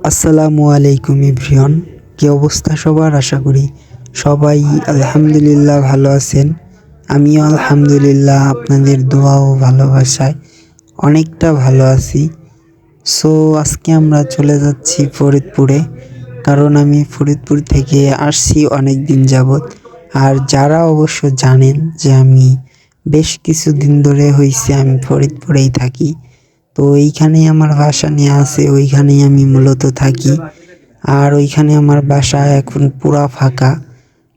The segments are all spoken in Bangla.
আসসালামু আলাইকুম ইভরিয়ন কি অবস্থা সবার? আশা করি সবাই আলহামদুলিল্লাহ ভালো আছেন। আমিও আলহামদুলিল্লাহ আপনাদের দোয়া ও ভালোবাসায় অনেকটা ভালো আছি। সো আজকে আমরা চলে যাচ্ছি ফরিদপুরে, কারণ আমি ফরিদপুর থেকে আসছি অনেক দিন যাবৎ। আর যারা অবশ্য জানেন যে আমি বেশ কিছুদিন ধরে হয়েছে আমি ফরিদপুরেই থাকি। তো এইখানেই আমার বাসা নিয়ে আছে, ওইখানেই আমি মূলত থাকি। আর ওইখানে আমার বাসা এখন পুরা ফাঁকা,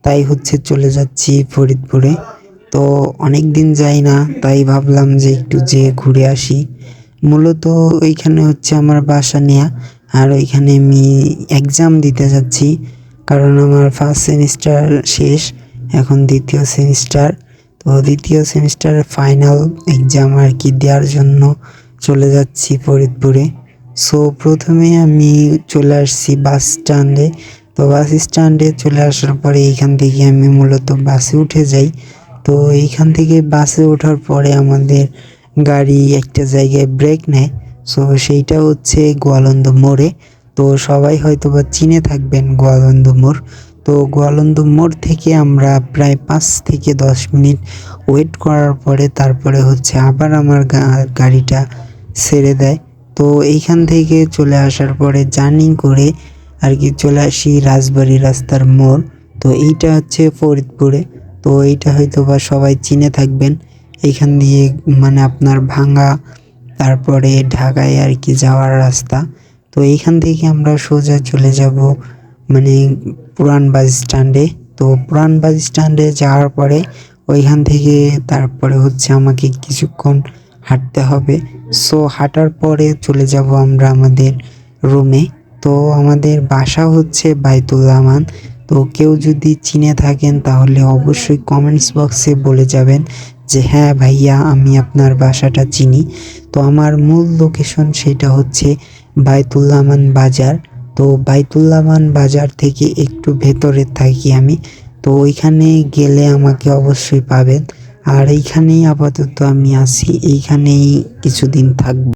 তাই হচ্ছে চলে যাচ্ছি ফরিদপুরে। তো অনেক দিন যাই না, তাই ভাবলাম যে একটু যেয়ে ঘুরে আসি। মূলত ওইখানে হচ্ছে আমার বাসা নেয়া, আর ওইখানে আমি এক্সাম দিতে যাচ্ছি, কারণ আমার ফার্স্ট সেমিস্টার শেষ, এখন দ্বিতীয় সেমিস্টার তো দ্বিতীয় সেমিস্টার ফাইনাল এক্সাম আর কি দেওয়ার জন্য চলে যাচ্ছি ফরিদপুরে। সো প্রথমে আমি চলে আসছি বাস স্ট্যান্ডে তো বাস স্ট্যান্ডে চলে আসার পরে এইখান থেকে আমি মূলত বাসে উঠে যাই। তো এইখান থেকে বাসে ওঠার পরে আমাদের গাড়ি একটা জায়গায় ব্রেক নেয়। সো সেইটা হচ্ছে গোয়ালন্দ মোড়ে। তো সবাই হয়তো বা চিনে থাকবেন গোয়ালন্দ মোড়। তো গোয়ালন্দ মোড় থেকে আমরা প্রায় পাঁচ থেকে দশ মিনিট ওয়েট করার পরে তারপরে হচ্ছে আবার আমার গাড়িটা ছেড়ে দেয়। তো এইখান থেকে চলে আসার পরে জার্নি করে আর কি চলে আসি রাজবাড়ি রাস্তার মোড়। তো এইটা হচ্ছে ফরিদপুরে। তো এইটা হয়তো বা সবাই চিনে থাকবেন। এইখান দিয়ে মানে আপনার ভাঙ্গা, তারপরে ঢাকায় আর কি যাওয়ার রাস্তা। তো এইখান থেকে আমরা সোজা চলে যাব মানে পুরান বাস স্ট্যান্ডে। তো পুরান বাস স্ট্যান্ডে যাওয়ার পরে ওইখান থেকে তারপরে হচ্ছে আমাকে কিছুক্ষণ হাঁটতে হবে। সো হাঁটার পরে চলে যাব আমরা আমাদের রুমে তো আমাদের বাসা হচ্ছে বাইতুল্লামান তো কেউ যদি চিনে থাকেন, তাহলে অবশ্যই কমেন্টস বক্সে বলে যাবেন যে হ্যাঁ ভাইয়া, আমি আপনার বাসাটা চিনি। তো আমার মূল লোকেশন সেটা হচ্ছে বাইতুল্লামান বাজার। তো বাইতুল্লামান বাজার থেকে একটু ভেতরে থাকি আমি। তো ওইখানে গেলে আমাকে অবশ্যই পাবেন। আর এইখানেই আপাতত আমি আছি এইখানেই কিছুদিন থাকব।